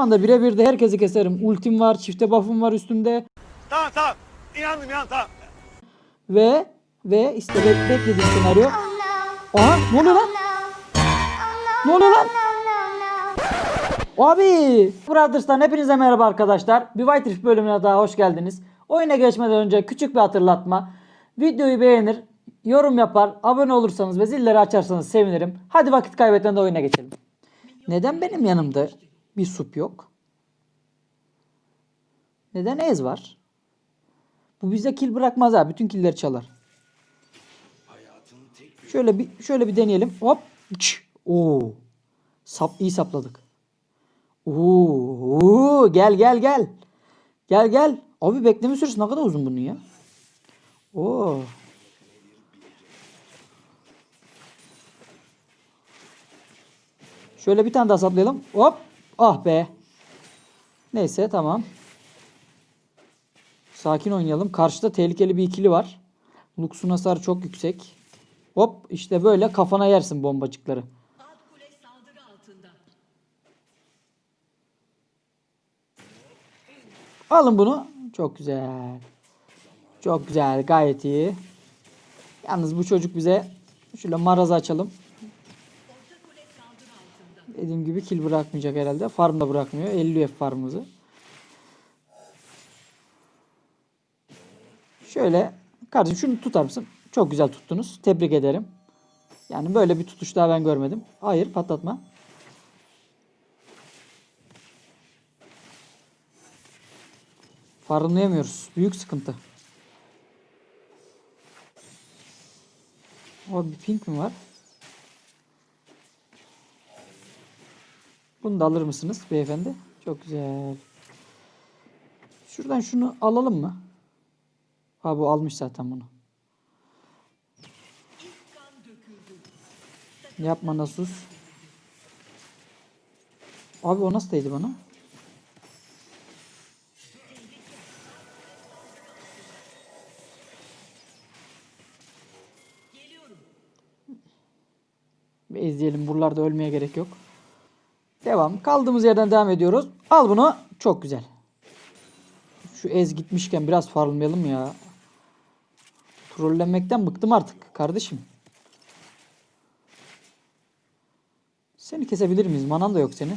Anda birebir de herkesi keserim. Ultim var, çifte buff'um var üstümde. Tamam tamam. İnandım inandım tamam. Ve ve işte bek- beklediğim senaryo. Aha ne oluyor lan? Ne oluyor lan? Abi! Brothers'tan hepinize merhaba arkadaşlar. Bir White Rift bölümüne daha hoş geldiniz. Oyuna geçmeden önce küçük bir hatırlatma. Videoyu beğenir, yorum yapar, abone olursanız ve zilleri açarsanız sevinirim. Hadi vakit kaybetmeden de oyuna geçelim. Neden benim yanımda bir sup yok? Neden Ez var? Bu bize kill bırakmaz ha. Bütün killleri çalar. Şöyle bir şöyle bir deneyelim. Hop. Çık. Oo. Sap iyi sapladık. Oo, gel gel gel. Gel gel. Abi bekleme süresi ne kadar uzun bunun ya. Oo. Şöyle bir tane daha saplayalım. Hop. Ah be. Neyse tamam. Sakin oynayalım. Karşıda tehlikeli bir ikili var. Lux'un hasarı çok yüksek. Hop işte böyle kafana yersin bombacıkları. Alın bunu. Çok güzel. Çok güzel. Gayet iyi. Yalnız bu çocuk bize şöyle marazı açalım. Dediğim gibi kill bırakmayacak herhalde. Farm da bırakmıyor. 50 F farmımızı. Şöyle kardeşim şunu tutar mısın? Çok güzel tuttunuz. Tebrik ederim. Yani böyle bir tutuş daha ben görmedim. Hayır patlatma. Farmlayamıyoruz. Büyük sıkıntı. O bir pink mi var? Bunu da alır mısınız beyefendi? Çok güzel. Şuradan şunu alalım mı? Ha bu almış zaten bunu. Yapma Nasus. Abi o nasıl değdi bana? Bir izleyelim. Buralarda ölmeye gerek yok. Devam. Kaldığımız yerden devam ediyoruz. Al bunu. Çok güzel. Şu ez gitmişken biraz farmlayalım ya. Trollenmekten bıktım artık kardeşim. Seni kesebilir miyiz? Manan da yok senin.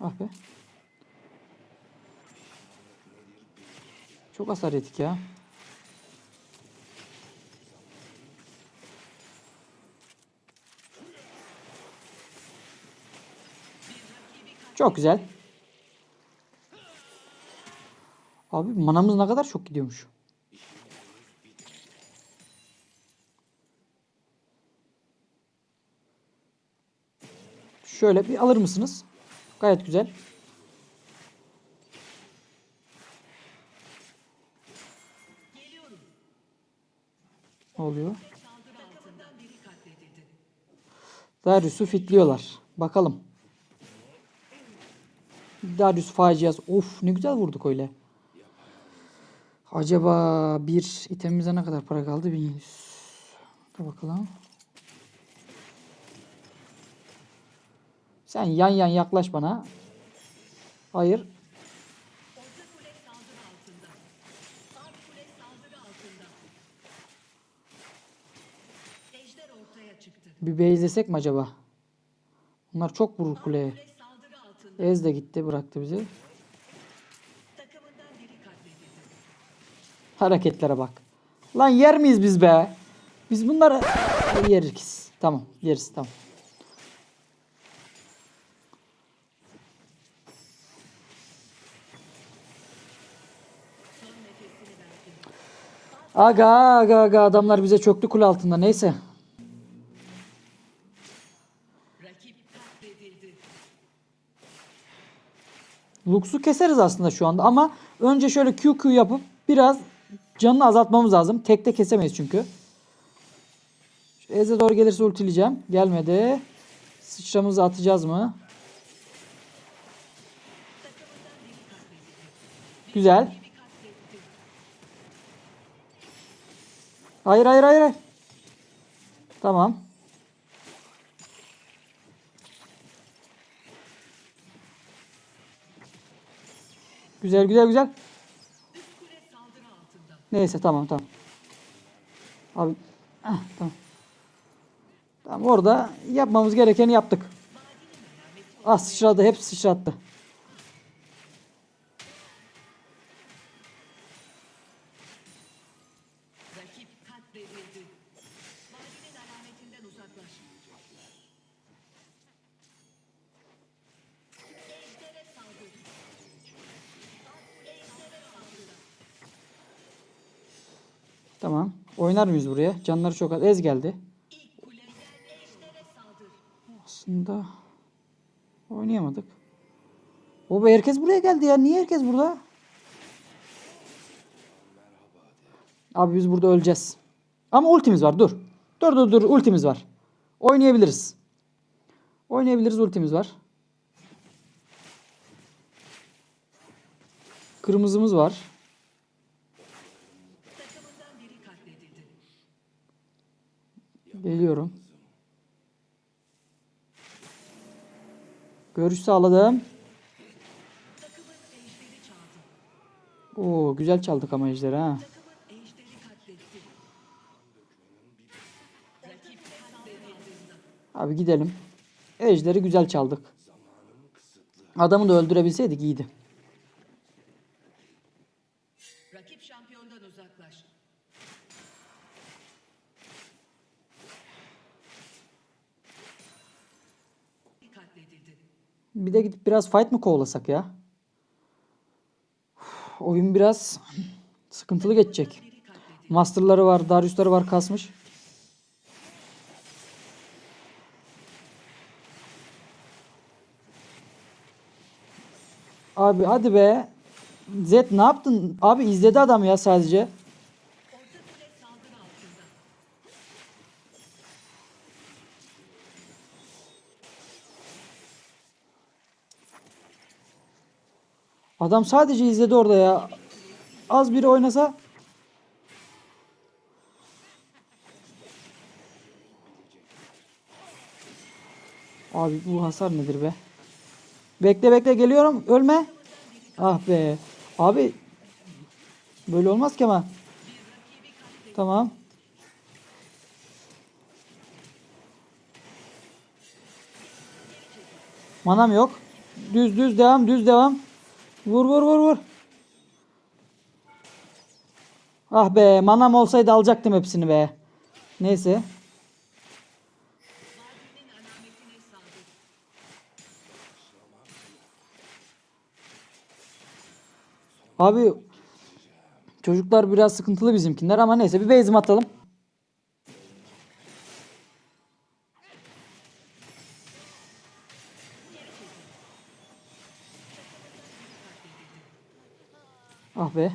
Ah be. Çok hasar yedik ya. Çok güzel. Abi manamız ne kadar çok gidiyormuş. Şöyle bir alır mısınız? Gayet güzel. Ne oluyor? Darius'u fitliyorlar. Bakalım. Darius faciası. Of ne güzel vurduk öyle. Acaba bir itemimize ne kadar para kaldı? 1100. Dur bakalım. Sen yan yan yaklaş bana. Hayır. Bir base'lesek mi acaba? Bunlar çok vurur kuleye. Ez de gitti bıraktı bizi. Hareketlere bak. Lan yer miyiz biz be? Biz bunları yeriz. Tamam yeriz tamam. Aga aga aga adamlar bize çöktü kule altında neyse. Lux'u keseriz aslında şu anda ama önce şöyle QQ yapıp biraz canını azaltmamız lazım. Tekte kesemeyiz çünkü. Eze doğru gelirse ultileyeceğim. Gelmedi. Sıçramızı atacağız mı? Güzel. Hayır hayır. hayır. Tamam. Güzel güzel güzel. Neyse tamam tamam. Abi ah, tamam. Tamam orada yapmamız gerekeni yaptık. Ah sıçradı hep sıçrattı. Tamam. Oynar mıyız buraya? Canları çok az. Ez geldi. Aslında oynayamadık. Be herkes buraya geldi ya. Niye herkes burada? Abi biz burada öleceğiz. Ama ultimiz var. Dur. Dur dur dur. Ultimiz var. Oynayabiliriz. Oynayabiliriz. Ultimiz var. Kırmızımız var. Geliyorum. Görüş sağladım. Oo güzel çaldık ama ejderi ha. Abi gidelim. Ejderi güzel çaldık. Adamı da öldürebilseydik iyiydi. Bir de gidip biraz fight mı kovalasak ya? Oyun biraz sıkıntılı geçecek. Master'ları var, Darius'ları var kasmış. Abi hadi be. Zed ne yaptın? Abi izledi adam ya sadece. Orta kule saldırı altında. Adam sadece izledi orada ya. Az biri oynasa. Abi bu hasar nedir be? Bekle bekle geliyorum. Ölme. Ah be. Abi böyle olmaz ki ama. Tamam. Manam yok. Düz düz devam düz devam. Vur vur vur vur. Ah be manam olsaydı alacaktım hepsini be. Neyse. Abi çocuklar biraz sıkıntılı bizimkiler ama neyse bir base'im atalım. Ah be.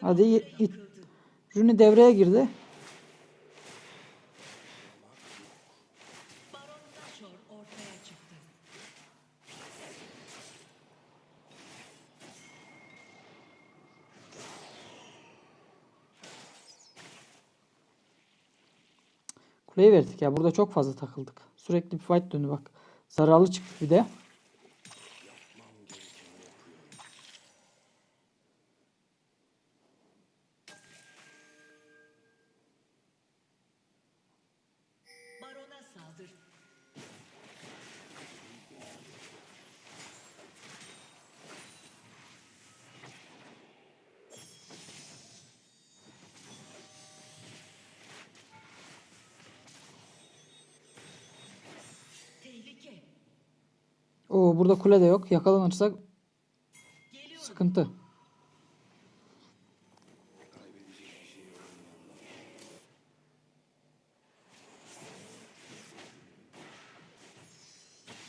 Hadi it-. Rune devreye girdi. Kuleyi verdik ya. Burada çok fazla takıldık. Sürekli bir fight döndü bak. Zararlı çıktı bir de. Barona saldır. Oo burada kule de yok. Yakalanırsak sıkıntı.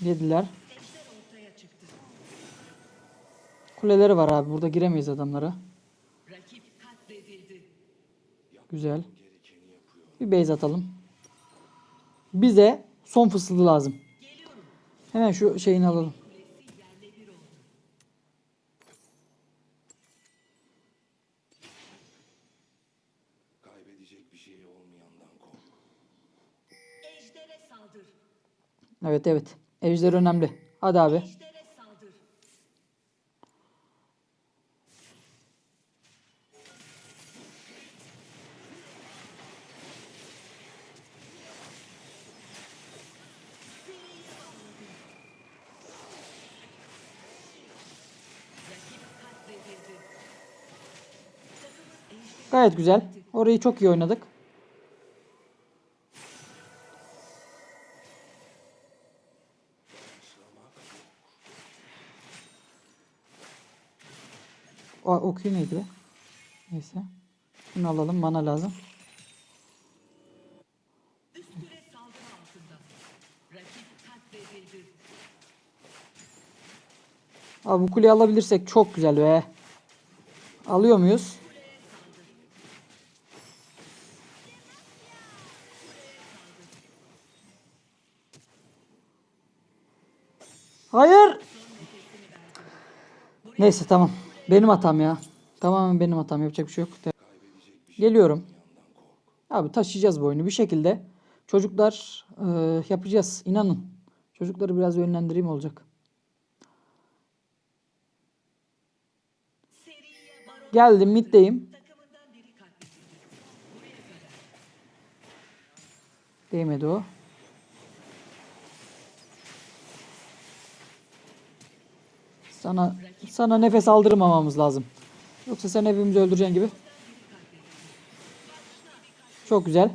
Yediler. Kuleleri var abi. Burada giremeyiz adamlara. Güzel. Bir base atalım. Bize son fısıldı lazım. Hemen şu şeyini alalım. Şey olmayandan kork. saldır. Evet evet. Ejder önemli. Hadi abi. Gayet güzel. Orayı çok iyi oynadık. O okey neydi be? Neyse. Bunu alalım. Mana lazım. Abi bu kuleyi alabilirsek çok güzel be. Alıyor muyuz? Hayır. Neyse tamam. Benim hatam ya. Tamamen benim hatam. Yapacak bir şey yok. Geliyorum. Abi taşıyacağız bu oyunu bir şekilde. Çocuklar e, yapacağız. İnanın. Çocukları biraz yönlendireyim olacak. Geldim middeyim. Değmedi o. Sana sana nefes aldırmamamız lazım. Yoksa sen hepimizi öldüreceksin gibi. Çok güzel.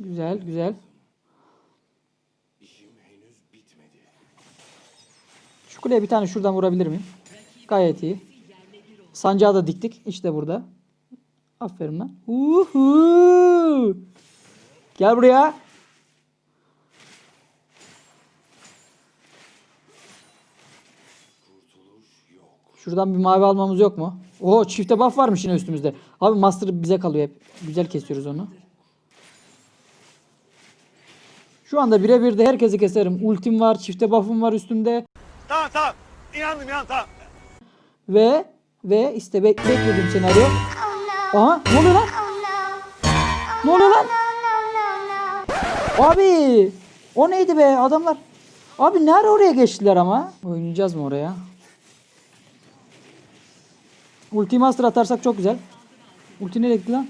Güzel, güzel. Şu kuleye bir tane şuradan vurabilir miyim? Gayet iyi. Sancağı da diktik. İşte burada. Aferin lan. Uhu. Gel buraya. Şuradan bir mavi almamız yok mu? Oo çifte buff varmış yine üstümüzde. Abi master bize kalıyor hep. Güzel kesiyoruz onu. Şu anda birebir de herkesi keserim. Ultim var, çifte buff'um var üstümde. Tamam tamam. İnandım inandım tamam. Ve ve işte bek beklediğim senaryo. Aha ne oluyor lan? Ne oluyor lan? Abi o neydi be adamlar? Abi ne ara oraya geçtiler ama? Oynayacağız mı oraya? Ulti master atarsak çok güzel. Ulti nereye gitti lan?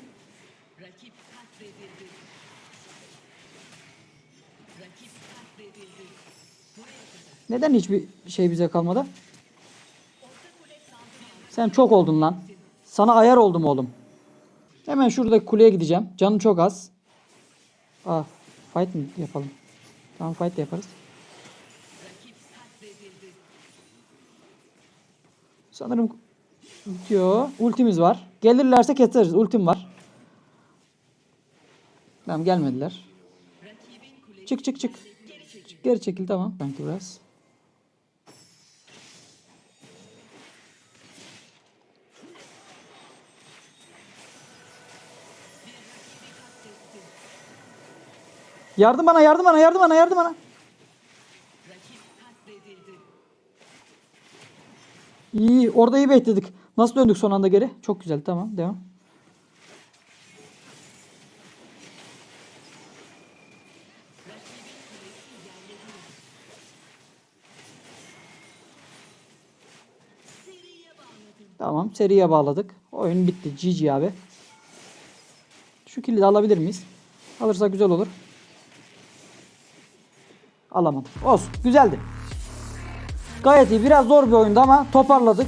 Neden hiçbir şey bize kalmadı? Sen çok oldun lan. Sana ayar oldum oğlum. Hemen şuradaki kuleye gideceğim. Canı çok az. Ah, fight mi yapalım? Tamam fight de yaparız. Sanırım bitiyor. Ultimiz var. Gelirlerse keseriz. Ultim var. Tamam gelmediler. Çık çık çık. geri çekil tamam. Sanki biraz. Yardım bana, yardım bana, yardım bana, yardım bana. İyi, orada iyi bekledik. Nasıl döndük son anda geri? Çok güzel, tamam, devam. Tamam, seriye bağladık. Oyun bitti. GG abi. Şu kilidi alabilir miyiz? Alırsak güzel olur. Alamadım. Olsun. Güzeldi. Gayet iyi. Biraz zor bir oyundu ama toparladık.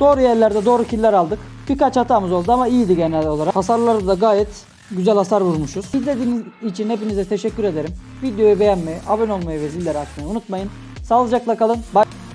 Doğru yerlerde doğru killer aldık. Birkaç hatamız oldu ama iyiydi genel olarak. Hasarları da gayet güzel hasar vurmuşuz. İzlediğiniz için hepinize teşekkür ederim. Videoyu beğenmeyi, abone olmayı ve zilleri açmayı unutmayın. Sağlıcakla kalın. Bye.